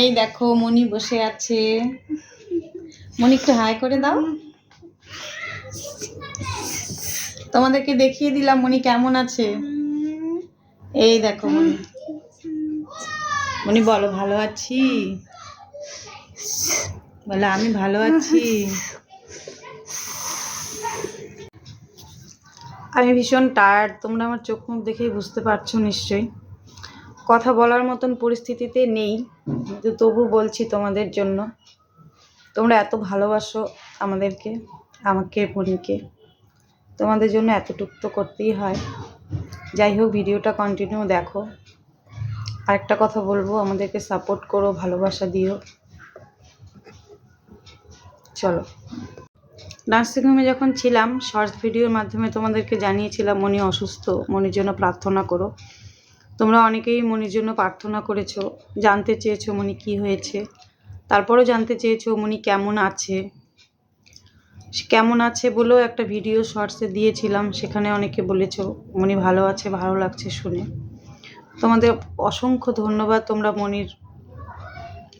এই দেখো মনি বসে আছে। মনি একটু হাই করে দাও। তোমাদেরকে দেখিয়ে দিলাম মনি কেমন আছে? এই দেখো মনি বলো, ভালো আছি? বলো, আমি ভালো আছি? আমি ভীষণ টায়ার্ড তোমরা আমার চোখ মুখ দেখেই বুঝতে পারছ নিশ্চয়ই। কথা বলার মতন পরিস্থিতিতে নেই। কিন্তু তবু বলছি তোমাদের জন্য, তোমরা এত ভালোবাসো আমাদেরকে, আমাকে, বোনকে। তোমাদের জন্য এতটুকু তো করতেই হয়। যাই হোক, ভিডিওটা কন্টিনিউ দেখো। আরেকটা কথা বলব, আমাদেরকে সাপোর্ট করো, ভালোবাসা দিও। চলো। নার্সিংহোমে যখন ছিলাম শর্টস ভিডিওর মাধ্যমে তোমাদেরকে জানিয়েছিলাম, মনি অসুস্থ, মনির জন্য প্রার্থনা করো। তোমরা অনেকেই মনির জন্য প্রার্থনা করেছ, জানতে চেয়েছো মনি কি হয়েছে। তারপরেও জানতে চেয়েছো মনি কেমন আছে। কেমন আছে বলেও একটা ভিডিও শর্টসে দিয়েছিলাম, সেখানে অনেকে বলেছ, মনি ভালো আছে, ভালো লাগছে শুনে। তোমাদের অসংখ্য ধন্যবাদ, তোমরা মনির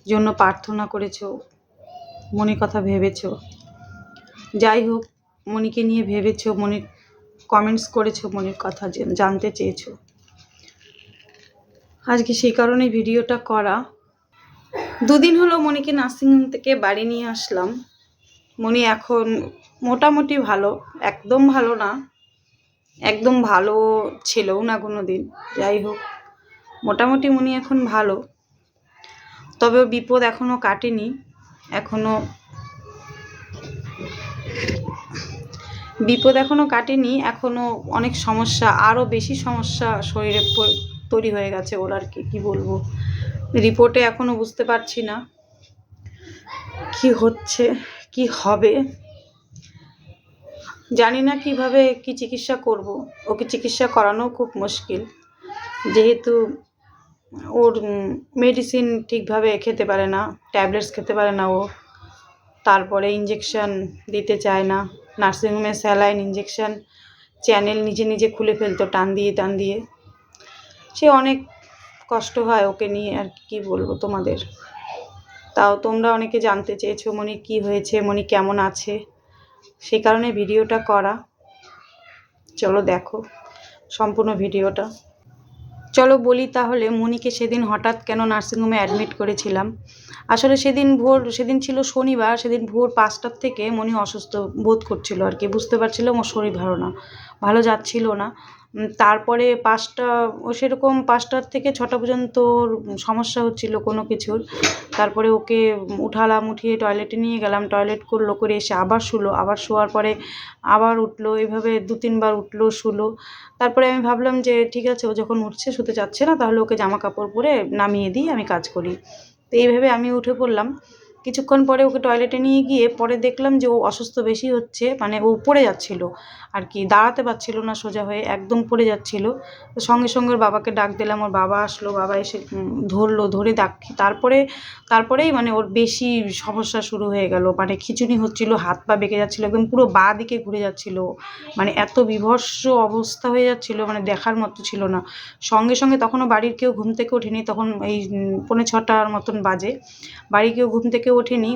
জন্য প্রার্থনা করেছ, মনির কথা ভেবেছো। যাই হোক, মনিকে নিয়ে ভেবেছো, মনির কমেন্টস করেছ, মনির কথা জানতে চেয়েছো। আজকে সেই কারণে ভিডিওটা করা। দুদিন হলো মনিকে নার্সিংহোম থেকে বাড়ি নিয়ে আসলাম। মনি এখন মোটামুটি ভালো, একদম ভালো না। একদম ভালো ছিলও না কোনো দিন যাই হোক। মোটামুটি মনি এখন ভালো। তবে বিপদ এখনও কাটেনি এখনও বিপদ এখনও কাটেনি এখনও অনেক সমস্যা আরও বেশি সমস্যা শরীরে তৈরি হয়ে গেছে ওর আর কি, কী বলব? রিপোর্টে এখনও বুঝতে পারছি না। কি হচ্ছে, কি হবে? জানি না কীভাবে কি চিকিৎসা করব। ওকে চিকিৎসা করানো খুব মুশকিল। যেহেতু ওর মেডিসিন ঠিকভাবে খেতে পারে না ট্যাবলেটস খেতে পারে না ও। তারপরে ইঞ্জেকশন দিতে চায় না। নার্সিংহোমে স্যালাইন ইঞ্জেকশন চ্যানেল নিজে নিজে খুলে ফেলতো, টান দিয়ে টান দিয়ে। সে অনেক কষ্ট হয় ওকে নিয়ে আর কি বলব তোমাদের। তাও তোমরা অনেকে জানতে চেয়েছো, মনি কি হয়েছে, মনি কেমন আছে? সেই কারণে ভিডিওটা করা। চলো দেখো সম্পূর্ণ ভিডিওটা। চলো বলি তাহলে, মনিকে সেদিন হঠাৎ কেন নার্সিংহোমে অ্যাডমিট করেছিলাম? আসলে সেদিন ভোর, সেদিন ছিল শনিবার, সেদিন ভোর পাঁচটার থেকে মনি অসুস্থ বোধ করছিল আর কি। বুঝতে পারছিল ওর শরীর ভালো না, ভালো যাচ্ছিল না। তারপরে পাঁচটা, ও সেরকম পাঁচটার থেকে ছটা পর্যন্ত ওর সমস্যা হচ্ছিল কোনো কিছুর। তারপরে ওকে উঠালাম, উঠিয়ে টয়লেটে নিয়ে গেলাম। টয়লেট করল, করে এসে আবার শুলো। আবার শোয়ার পরে আবার উঠল, এভাবে দু তিনবার উঠল, শুলো। তারপরে আমি ভাবলাম যে, ঠিক আছে, ও যখন উঠছে, শুতে চাচ্ছে না, তাহলে ওকে জামা কাপড় পরে নামিয়ে দিই, আমি কাজ করি। তো এইভাবে আমি উঠে পড়লাম। কিছুক্ষণ পরে ওকে টয়লেটে নিয়ে গিয়ে পরে দেখলাম যে ও অসুস্থ বেশি হচ্ছে মানে ও পড়ে যাচ্ছিল। আর কি, দাঁড়াতে পারছিল না সোজা হয়ে, একদম পড়ে যাচ্ছিল। তো সঙ্গে সঙ্গে ওর বাবাকে ডাক দিলাম, ওর বাবা আসলো, বাবা এসে ধরলো, ধরে ডাক তারপরে, তারপরেই মানে ওর বেশি সমস্যা শুরু হয়ে গেল। মানে খিচুনি হচ্ছিল, হাত পা বেঁকে যাচ্ছিল, একদম পুরো বাঁ দিকে ঘুরে যাচ্ছিল। মানে এত বিভৎস অবস্থা হয়ে যাচ্ছিল মানে দেখার মতো ছিল না। সঙ্গে সঙ্গে তখনও বাড়ির কেউ ঘুম থেকে ওঠেনি, তখন এই পৌনে ছটার মতন বাজে। বাড়ি কেউ ঘুম থেকে ওঠেনি।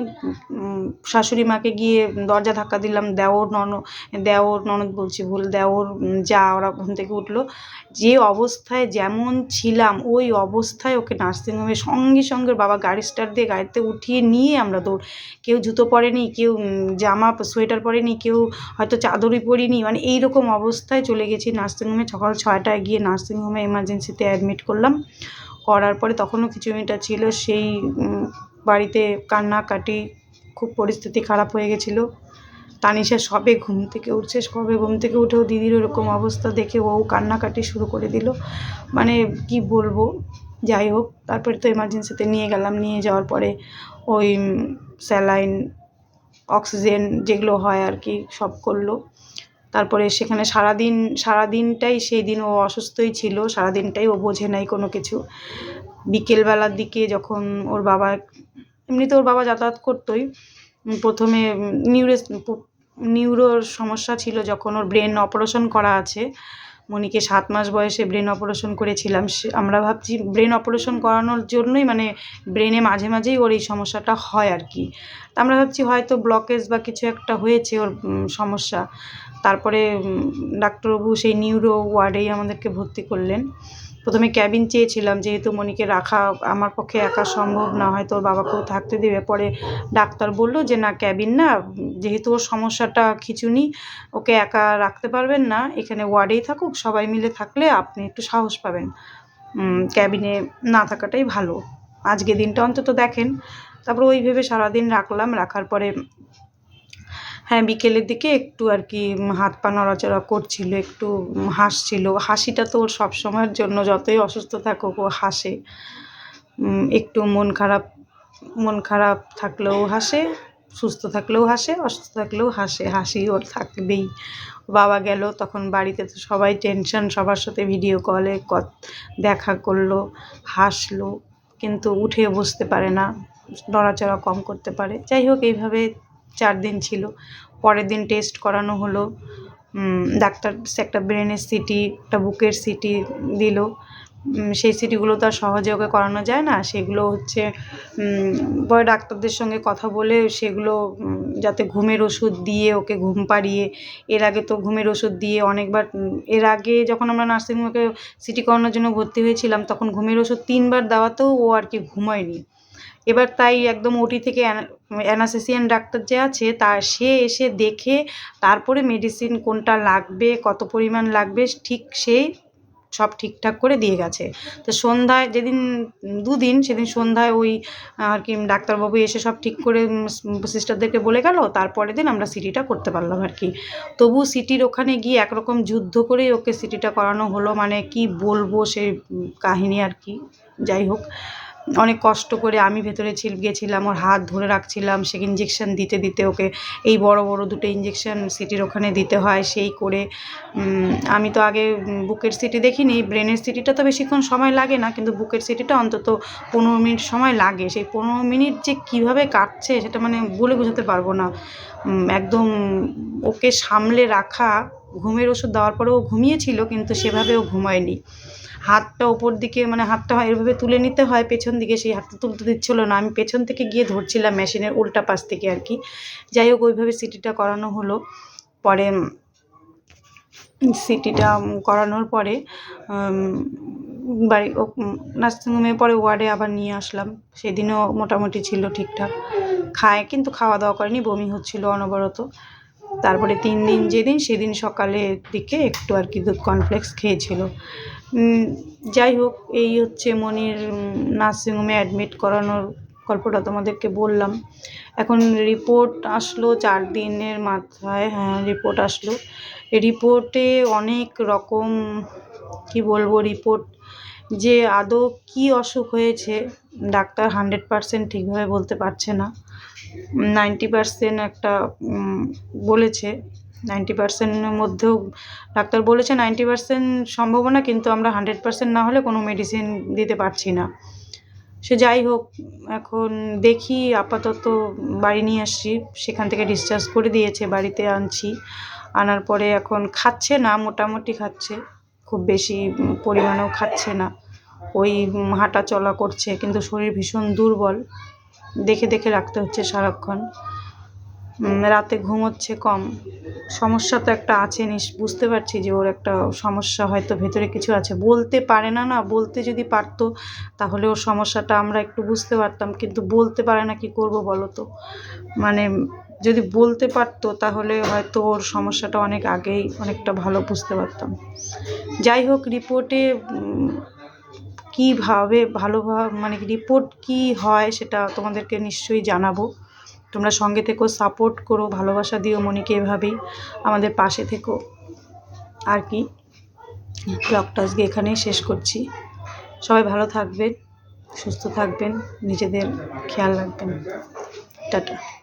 শাশুড়ি মাকে গিয়ে দরজা ধাক্কা দিলাম দেওর নন দেওর ননদ বলছি, ভুল দেওর যা ওরা ঘুম থেকে উঠল। যে অবস্থায় যেমন ছিলাম, ওই অবস্থায় ওকে নার্সিংহোমে সঙ্গে সঙ্গে বাবা গাড়ি স্টার্ট দিয়ে গাড়িতে উঠিয়ে নিয়ে আমরা দৌড়, কেউ জুতো পরেনি, কেউ জামা, সোয়েটার পরেনি, কেউ হয়তো চাদরই পরিনি মানে এই রকম অবস্থায় চলে গেছি নার্সিংহোমে। সকাল ছয়টায় গিয়ে নার্সিংহোমে এমার্জেন্সিতে অ্যাডমিট করলাম। করার পরে তখনও খিচুড়িটা ছিল, সেই বাড়িতে কান্নাকাটি, খুব পরিস্থিতি খারাপ হয়ে গেছিল। তানিশা সবে ঘুম থেকে উঠছে, সবে ঘুম থেকে উঠেও দিদির ওরকম অবস্থা দেখে ও কান্নাকাটি শুরু করে দিল। মানে কি বলব, যাই হোক, তারপরে তো এমার্জেন্সিতে নিয়ে গেলাম, নিয়ে যাওয়ার পরে ওই স্যালাইন, অক্সিজেন যেগুলো হয় আর কি, সব করল। তারপরে সেখানে সারাদিন, সারাদিনটাই সেই দিন ও অসুস্থই ছিল, সারাদিনটাই ও বোঝে নাই কোনো কিছু। বিকেলবেলার দিকে যখন ওর বাবা, এমনিতে ওর বাবা যাতায়াত করতোই। প্রথমে নিউরো নিউরোর সমস্যা ছিল যখন ওর ব্রেন অপারেশন করা আছে। মনিকে সাত মাস বয়সে ব্রেন অপারেশন করেছিলাম। সে, আমরা ভাবছি ব্রেন অপারেশন করানোর জন্যই মানে ব্রেনে মাঝে মাঝেই ওর এই সমস্যাটা হয় আর কি। আমরা ভাবছি হয়তো ব্লকেজ বা কিছু একটা হয়েছে ওর সমস্যা। তারপরে ডাক্তারবাবু সেই নিউরো ওয়ার্ডেই আমাদেরকে ভর্তি করলেন। প্রথমে ক্যাবিন চেয়েছিলাম, যেহেতু মনিকে রাখা আমার পক্ষে একা সম্ভব না, হয়তো ওর বাবাকেও থাকতে দেবে। পরে ডাক্তার বলল যে, না ক্যাবিন না, যেহেতু ওর সমস্যাটা খিচুনি, ওকে একা রাখতে পারবেন না, এখানে ওয়ার্ডেই থাকুক, সবাই মিলে থাকলে আপনি একটু সাহস পাবেন। ক্যাবিনে না থাকাটাই ভালো। আজকে দিনটা অন্তত দেখেন। তারপর ওই ভেবে সারাদিন রাখলাম, রাখার পরে হ্যাঁ বিকেলের দিকে একটু আর কি হাত পা নড়াচড়া করছিল, একটু হাসছিল। হাসিটা তো ওর সবসময়ের জন্য, যতই অসুস্থ থাকুক ও হাসে। একটু মন খারাপ মন খারাপ থাকলেও হাসে, সুস্থ থাকলেও হাসে, অসুস্থ থাকলেও হাসে। হাসি ওর থাকবেই। বাবা গেল, তখন বাড়িতে তো সবাই টেনশন, সবার সাথে ভিডিও কলে দেখা করল, হাসলো, কিন্তু উঠে বসতে পারে না, নড়াচড়া কম করতে পারে। যাই হোক, এইভাবে চার দিন ছিল। পরের দিন টেস্ট করানো হলো। ডাক্তার একটা ব্রেনের সিটি একটা বুকের সিটি দিল। সেই সিটিগুলো তো আর সহজে ওকে করানো যায় না। সেগুলো হচ্ছে পরে ডাক্তারদের সঙ্গে কথা বলে সেগুলো যাতে ঘুমের ওষুধ দিয়ে ওকে ঘুম পাড়িয়ে, এর আগে তো ঘুমের ওষুধ দিয়ে অনেকবার এর আগে যখন আমরা নার্সিংহোমে সিটি করানোর জন্য ভর্তি হয়েছিলাম, তখন ঘুমের ওষুধ তিনবার দেওয়াতেও ও আর কি ঘুমোয়নি। এবার তাই একদম ওটি থেকে অ্যানাসেসিয়ান ডাক্তার যে আছে তা সে এসে দেখে তারপরে মেডিসিন কোনটা লাগবে, কত পরিমাণ লাগবে, ঠিক সে সব ঠিকঠাক করে দিয়ে গেছে। তো সন্ধ্যায় যেদিন, দুদিন, সেদিন সন্ধ্যায় ওই, আর কি, ডাক্তারবাবু এসে সব ঠিক করে সিস্টারদেরকে বলে গেল, তারপরের দিন আমরা সিটিটা করতে পারলাম আর কি। তবু সিটির ওখানে গিয়ে একরকম যুদ্ধ করেই ওকে সিটিটা করানো হলো মানে কি বলব সেই কাহিনী আর কি, যাই হোক। অনেক কষ্ট করে আমি ভেতরে ছিল, গেছিলাম, ওর হাত ধরে রাখছিলাম সে ইঞ্জেকশন দিতে দিতে ওকে এই বড় বড় দুটো ইঞ্জেকশান সিটির ওখানে দিতে হয়, সেই করে আমি তো আগে বুকের সিটি দেখিনি ব্রেনের সিটিটা তো বেশিক্ষণ সময় লাগে না, কিন্তু বুকের সিটিটা অন্তত পনেরো মিনিট সময় লাগে, সেই পনেরো মিনিট যে কীভাবে কাটছে সেটা মানে বলে বোঝাতে পারব না একদম ওকে সামলে রাখা, ঘুমের ওষুধ দেওয়ার পরেও ও ঘুমিয়েছিল, কিন্তু সেভাবে ও ঘুমায়নি। হাতটা ওপর দিকে মানে হাতটা হয় এভাবে তুলে নিতে হয়, পেছন দিকে সেই হাতটা তুলতে দিচ্ছিল না। আমি পেছন থেকে গিয়ে ধরছিলাম মেশিনের উল্টা পাশ থেকে আর কি। যাই হোক, ওইভাবে সিটিটা করানো হলো। পরে সিটিটা করানোর পরে বাড়ি বাড়ি নার্সিংহোমে পরে ওয়ার্ডে আবার নিয়ে আসলাম। সেদিনও মোটামুটি ছিল ঠিকঠাক। খায়, কিন্তু খাওয়া দাওয়া করেনি, বমি হচ্ছিল অনবরত। তারপরে তিন দিন যেদিন সেদিন সকালের দিকে একটু আর কি দুধ কর্নফ্লেক্স খেয়েছিল। যাই হোক, এই হচ্ছে মনির নার্সিংহোমে অ্যাডমিট করানোর গল্পটা তোমাদেরকে বললাম। এখন রিপোর্ট আসলো চার দিনের মাথায় হ্যাঁ রিপোর্ট আসলো। রিপোর্টে অনেক রকম, কি বলব রিপোর্ট যে আদৌ কী অসুখ হয়েছে, ডাক্তার হান্ড্রেড পারসেন্ট ঠিকভাবে বলতে পারছে না। নাইনটি পারসেন্ট একটা বলেছে। নাইনটি পারসেন্টের মধ্যেও ডাক্তার বলেছে নাইনটি পারসেন্ট সম্ভাবনা, কিন্তু আমরা হান্ড্রেড পারসেন্ট না হলে কোনো মেডিসিন দিতে পারছি না। সে যাই হোক, এখন দেখি, আপাতত বাড়ি নিয়ে আসছি। সেখান থেকে ডিসচার্জ করে দিয়েছে, বাড়িতে আনছি। আনার পরে এখন খাচ্ছে না, মোটামুটি খাচ্ছে। খুব বেশি পরিমাণেও খাচ্ছে না। ওই হাঁটা চলা করছে, কিন্তু শরীর ভীষণ দুর্বল। দেখে দেখে রাখতে হচ্ছে সারাক্ষণ। রাতে ঘুমোচ্ছে কম। সমস্যা তো একটা আছে, নিস, বুঝতে পারছি যে ওর একটা সমস্যা হয়তো ভেতরে কিছু আছে। বলতে পারে না না, বলতে যদি পারতো তাহলে ওর সমস্যাটা আমরা একটু বুঝতে পারতাম, কিন্তু বলতে পারে না কি করব বলো তো? মানে যদি বলতে পারতো তাহলে হয়তো ওর সমস্যাটা অনেক আগেই অনেকটা ভালো বুঝতে পারতাম। যাই হোক, রিপোর্টে কীভাবে ভালোভাবে মানে রিপোর্ট কী হয় সেটা তোমাদেরকে নিশ্চয়ই জানাব। তোমরা সঙ্গে থেকো সাপোর্ট করো, ভালোবাসা দিও মনিকে এভাবেই। আমাদের পাশে থেকো। আর কি? ব্লগটা আজকে এখানেই শেষ করছি। সবাই ভালো থাকবেন, সুস্থ থাকবেন, নিজেদের খেয়াল রাখবেন। টাটা।